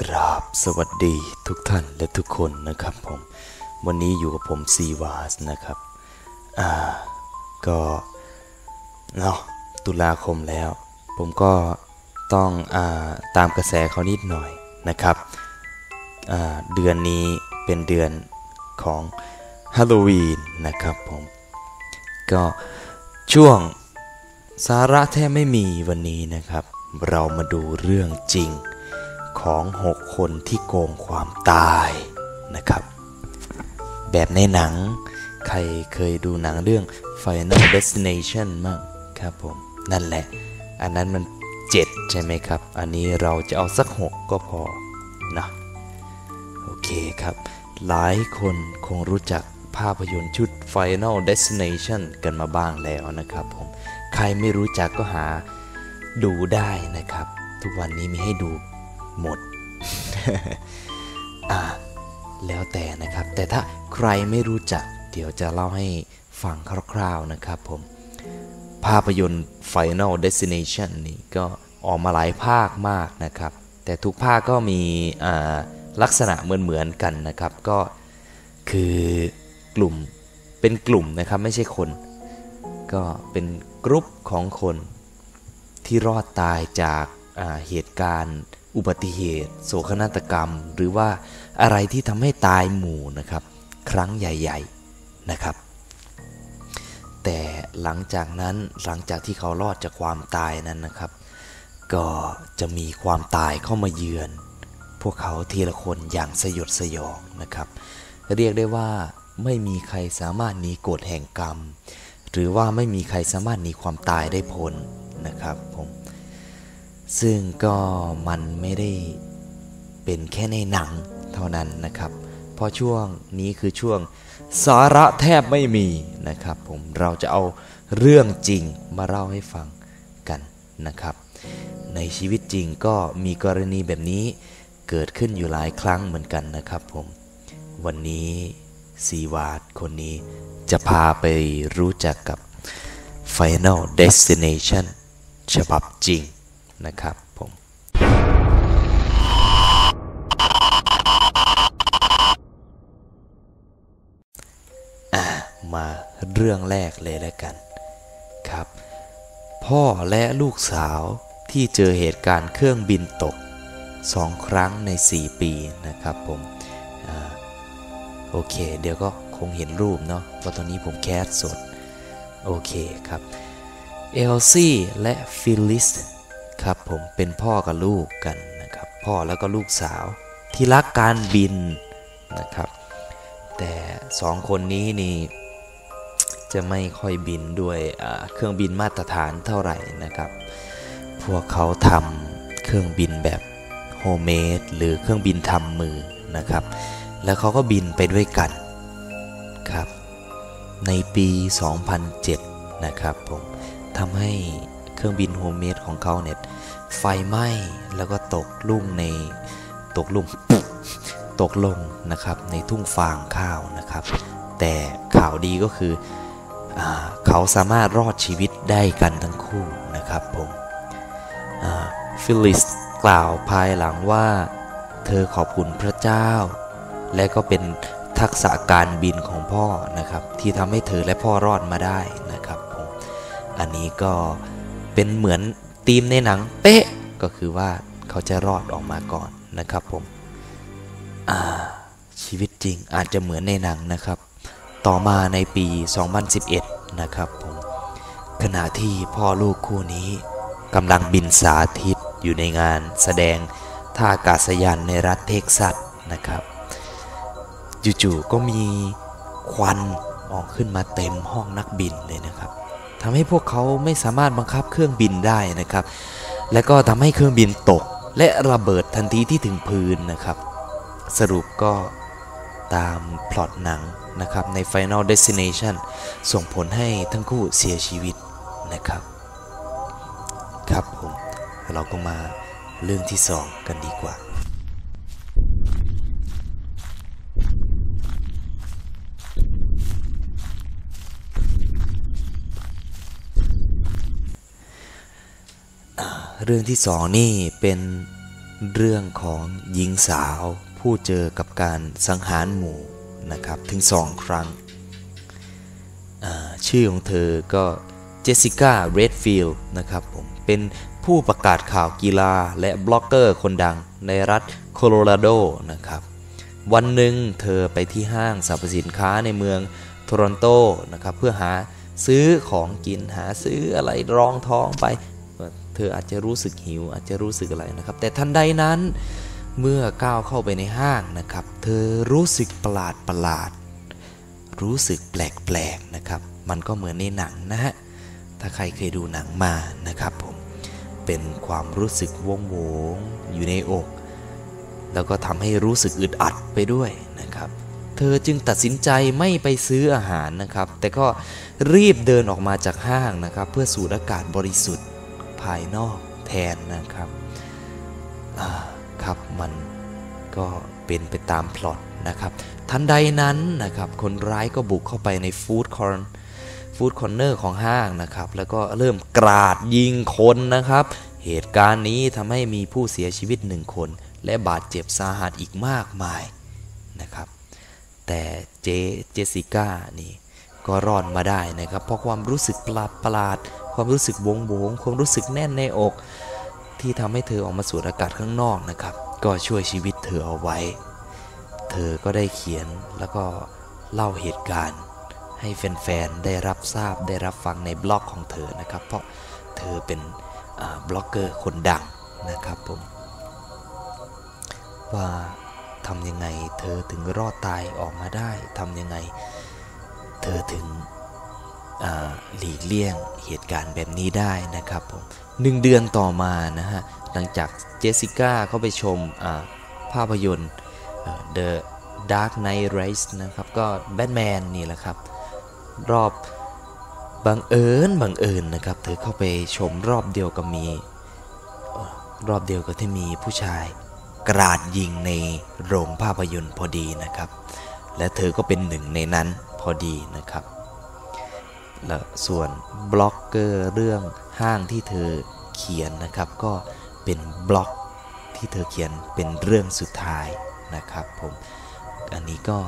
กราบสวัสดีทุกท่านและทุกคนนะครับผมวันนี้อยู่กับผมซีวาสนะครับอ่าก็เนาะตุลาคมแล้ว ผมก็ต้องอ่าตามกระแสเขานิดหน่อยนะครับอ่าเดือนนี้เป็นเดือนของฮาโลวีนนะครับผมก็ช่วงสาระแทบไม่มีวันนี้นะครับ เรามาดูเรื่องจริง ของ6คนที่โกงความตายนะครับ แบบในหนังใครเคยดูหนังเรื่อง Final Destination มั้งครับผม นั่นแหละ อันนั้นมัน 7 ใช่ไหมครับ อันนี้เราจะเอาสัก 6 ก็พอนะโอเคครับ หลายคนคงรู้จักภาพยนตร์ชุด Final Destination กันมาบ้างแล้วนะครับผม ใครไม่รู้จักก็หาดูได้นะครับ ทุกวันนี้มีให้ดู หมด อ่า แล้วแต่นะครับ แต่ถ้าใครไม่รู้จัก เดี๋ยวจะเล่าให้ฟังคร่าวๆนะครับผม ภาพยนตร์ Final Destination นี่ก็ออกมาหลายภาคมากนะครับ แต่ทุกภาคก็มีลักษณะเหมือนๆกันนะครับ ก็คือกลุ่มเป็นกลุ่มนะครับไม่ใช่คน ก็เป็นกรุ๊ปของคนที่รอดตายจากาเหตุการณ์ อุบัติเหตุ โศกนาฏกรรม หรือว่าอะไรที่ทำให้ตายหมู่นะครับ ครั้งใหญ่ ๆนะครับ แต่หลังจากนั้นหลังจากที่เขารอดจากความตายนั้นนะครับ ก็จะมีความตายเข้ามาเยือน พวกเขาทีละคนอย่างสยดสยองนะครับ เรียกได้ว่าไม่มีใครสามารถหนีกฎแห่งกรรม หรือว่าไม่มีใครสามารถหนีความตายได้พ้นนะครับผม ซึ่งก็มันไม่ได้เป็นแค่ในหนังเท่านั้นนะครับ เพราะช่วงนี้คือช่วงสาระแทบไม่มีนะครับผมเราจะเอาเรื่องจริงมาเล่าให้ฟังกันนะครับ ในชีวิตจริงก็มีกรณีแบบนี้เกิดขึ้นอยู่หลายครั้งเหมือนกันนะครับผมวันนี้ซีวาดคนนี้จะพาไปรู้จักกับ Final Destination ฉบับจริง นะครับผมมาเรื่องแรกเลยแล้วกันครับ พ่อและลูกสาวที่เจอเหตุการณ์เครื่องบินตกสองครั้งใน 4 ปีนะครับผมอโอเค เดี๋ยวก็คงเห็นรูปเนาะเพราะตอนนี้ผมแคสสด โอเคครับเอลซี่และฟิลลิส ครับผมเป็นพ่อกับลูกกันนะครับ พ่อแล้วก็ลูกสาวที่รักการบินนะครับ แต่สองคนนี้นี่จะไม่ค่อยบินด้วยเครื่องบินมาตรฐานเท่าไหร่นะครับ พวกเขาทำเครื่องบินแบบโฮมเมดหรือเครื่องบินทำมือนะครับ แล้วเขาก็บินไปด้วยกันครับ ในปี 2007 นะครับผมทำให้ เครื่องบินโฮมเมดของเขาเนี่ยไฟไหม้แล้วก็ตกลุ่งในตกลุ่มตกลงนะครับในทุ่งฟางข้าวนะครับ แต่ข่าวดีก็คืออเขาสามารถรอดชีวิตได้กันทั้งคู่นะครับผมฟิลิสกล่าวภายหลังว่าเธอขอบคุณพระเจ้า และก็เป็นทักษะการบินของพ่อนะครับ ที่ทำให้เธอและพ่อรอดมาได้นะครับผมอันนี้ก็ เป็นเหมือนธีมในหนังเป๊ะก็คือว่าเขาจะรอดออกมาก่อนนะครับผมชีวิตจริงอาจจะเหมือนในหนังนะครับ ต่อมาในปี 2011 นะครับผมขณะที่พ่อลูกคู่นี้กำลังบินสาธิตอยู่ในงานแสดงท่าอากาศยานในรัฐเท็กซัสนะครับจู่ๆก็มีควันออกขึ้นมาเต็มห้องนักบินเลยนะครับ ทำให้พวกเขาไม่สามารถบังคับเครื่องบินได้นะครับ และก็ทำให้เครื่องบินตก และระเบิดทันทีที่ถึงพื้นนะครับ สรุปก็ตามพล็อตหนังนะครับใน Final Destination ส่งผลให้ทั้งคู่เสียชีวิตนะครับ ครับผม เราก็มาเรื่องที่ 2 กันดีกว่า เรื่องที่สองนี่เป็นเรื่องของหญิงสาวผู้เจอกับการสังหารหมู่นะครับถึงสองครั้ง ชื่อของเธอก็เจสสิก้าเรดฟิลด์นะครับผมเป็นผู้ประกาศข่าวกีฬาและบล็อกเกอร์คนดังในรัฐโคโลราโดนะครับ วันหนึ่งเธอไปที่ห้างสรรพสินค้าในเมืองโทรอนโตนะครับเพื่อหาซื้อของกินหาซื้ออะไรรองท้องไป เธออาจจะรู้สึกหิว อาจจะรู้สึกอะไรนะครับ แต่ทันใดนั้นเมื่อก้าวเข้าไปในห้างนะครับ เธอรู้สึกประหลาดประหลาด รู้สึกแปลกๆนะครับ มันก็เหมือนในหนังนะฮะ ถ้าใครเคยดูหนังมานะครับผม เป็นความรู้สึกวงโวงอยู่ในอก แล้วก็ทำให้รู้สึกอึดอัดไปด้วยนะครับ เธอจึงตัดสินใจไม่ไปซื้ออาหารนะครับ แต่ก็รีบเดินออกมาจากห้างนะครับ เพื่อสูดอากาศบริสุทธิ์ ภายนอกแทนนะครับครับมันก็เป็นไปตามพล็อตนะครับ ทันใดนั้นนะครับ คนร้ายก็บุกเข้าไปในฟู้ดคอร์นฟู้ดคอร์เนอร์ของห้างนะครับ แล้วก็เริ่มกราดยิงคนนะครับ เหตุการณ์นี้ทำให้มีผู้เสียชีวิตหนึ่งคน และบาดเจ็บสาหัสอีกมากมายนะครับ แต่เจเจสิก้านี่ก็รอดมาได้นะครับ เพราะความรู้สึกประหลาดประหลาด ความรู้สึกวงโวงความรู้สึกแน่นในอก ที่ทำให้เธอออกมาสูดอากาศข้างนอกนะครับ ก็ช่วยชีวิตเธอเอาไว้ เธอก็ได้เขียนแล้วก็เล่าเหตุการณ์ให้แฟนๆ ได้รับทราบได้รับฟังในบล็อกของเธอนะครับ เพราะเธอเป็นบล็อกเกอร์คนดังนะครับผม ว่าทำยังไงเธอถึงรอดตายออกมาได้ทำยังไง เธอถึง หลีกเลี่ยงเหตุการณ์แบบนี้ได้นะครับผมหนึ่งเดือนต่อมานะฮะหลังจากเจสสิก้าเข้าไปชมภาพยนตร์ The Dark Knight Rises นะครับก็แบทแมนนี่แหละครับ รอบบังเอิญบังเอิญนะครับ เธอเข้าไปชมรอบเดียวกับมี รอบเดียวกับที่มีผู้ชายกราดยิงในโรงภาพยนตร์พอดีนะครับ และเธอก็เป็นหนึ่งในนั้นพอดีนะครับ และส่วนบล็อกเกอร์เรื่องห้างที่เธอเขียนนะครับ ก็เป็นบล็อกที่เธอเขียนเป็นเรื่องสุดท้ายนะครับผมอันนี้ก็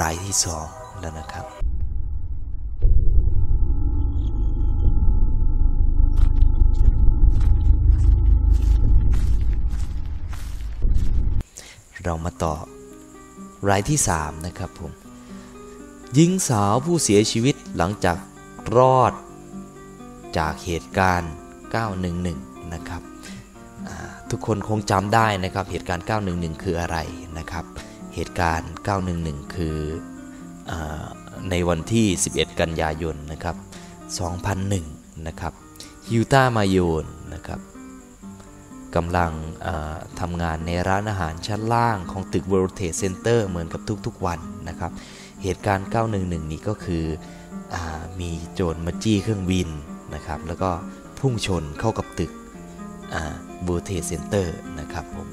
รายที่สองแล้วนะครับเรามาต่อรายที่ 3 นะครับผมหญิงสาวผู้เสียชีวิตหลังจาก รอดจากเหตุการณ์ 911 นะครับทุกคนคงจำได้นะครับเหตุการณ์ 911 คืออะไรนะครับ เหตุการณ์ 911 คืออในวันที่ 11 กันยายนนะครับ 2001 นะครับฮิวต้ามาโยนนะครับกำลังทำงานในร้านอาหารชั้นล่างของตึก World Trade Center เหมือนกับทุกๆวันนะครับ เหตุการณ์ 911 นี้ก็คืออ มีโจรมาจี้เครื่องบินนะครับ แล้วก็พุ่งชนเข้ากับตึก World Trade Center นะครับผม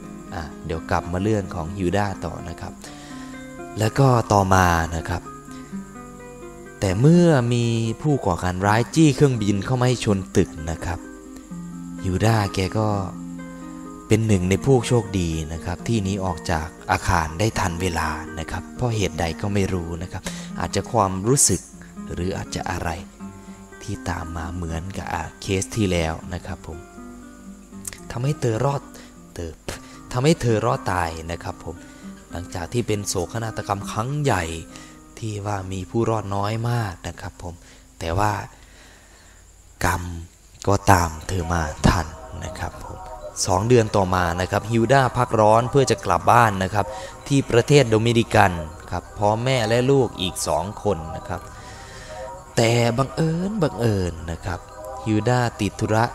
เดี๋ยวกลับมาเรื่องของฮิวดาต่อนะครับ แล้วก็ต่อมานะครับ แต่เมื่อมีผู้ก่อการร้ายจี้เครื่องบินเข้ามาให้ชนตึกนะครับฮิวดาแกก็เป็นหนึ่งในผู้โชคดีนะครับ ที่นี้ออกจากอาคารได้ทันเวลานะครับ เพราะเหตุใดก็ไม่รู้นะครับ อาจจะความรู้สึก หรืออาจจะอะไรที่ตามมาเหมือนกับเคสที่แล้วนะครับผมทำให้เธอรอดเธอทำให้เธอรอดตายนะครับผมหลังจากที่เป็นโศกนาฏกรรมครั้งใหญ่ที่ว่ามีผู้รอดน้อยมากนะครับผมแต่ว่ากรรมก็ตามเธอมาทันนะครับผมสองเดือนต่อมานะครับฮิวดาพักร้อนเพื่อจะกลับบ้านนะครับ ที่ประเทศโดมินิกันครับพร้อมแม่และลูกอีกสองคนนะครับ แต่บังเอิญบังเอิญนะครับฮิวดาติดธุระ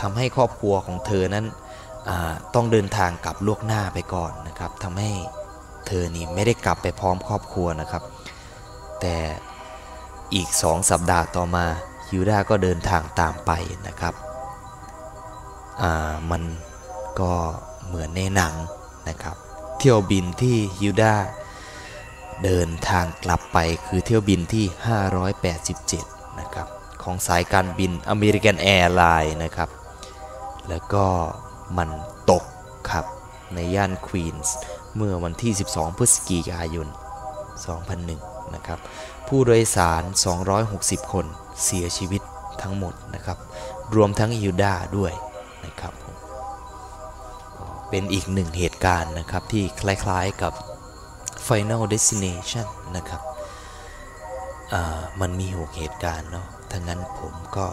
ทำให้ครอบครัวของเธอนั้นต้องเดินทางกลับล่วงหน้าไปก่อนนะครับทำให้เธอนี่ไม่ได้กลับไปพร้อมครอบครัวนะครับ แต่อีกสองสัปดาห์ต่อมาฮิวดาก็เดินทางตามไปนะครับมันก็เหมือนในหนังนะครับ เที่ยวบินที่ฮิวดาเดินทางกลับ ไปคือเที่ยวบินที่ 587 นะครับ ของสายการบินอเมริกันแอร์ไลน์นะครับ แล้วก็มันตกครับ ในย่านควีนส์เมื่อวันที่ 12 พฤศจิกายน 2001 นะครับ ผู้โดยสาร 260 คนเสียชีวิตทั้งหมดนะครับ รวมทั้งฮิวดาด้วยนะครับเป็นอีกหนึ่งเหตุการณ์นะครับที่คล้ายๆกับ Final Destination นะครับ มันมีหกเหตุการณ์เนาะทั้งนั้นผมก็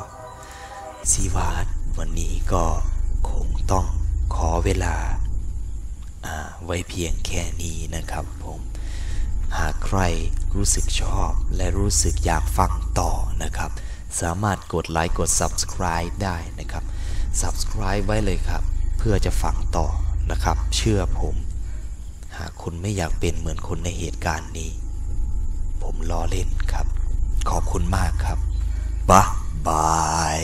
ซีวาดวันนี้ก็คงต้องขอเวลาอ่าไว้เพียงแค่นี้นะครับผมหากใครรู้สึกชอบและรู้สึกอยากฟังต่อนะครับ สามารถกดไลค์กด subscribe ได้นะครับ subscribe ไว้เลยครับ เพื่อจะฟังต่อนะครับ เชื่อผม หากคุณไม่อยากเป็นเหมือนคนในเหตุการณ์นี้ ผมล้อเล่นครับ ขอบคุณมากครับบ๊ายบาย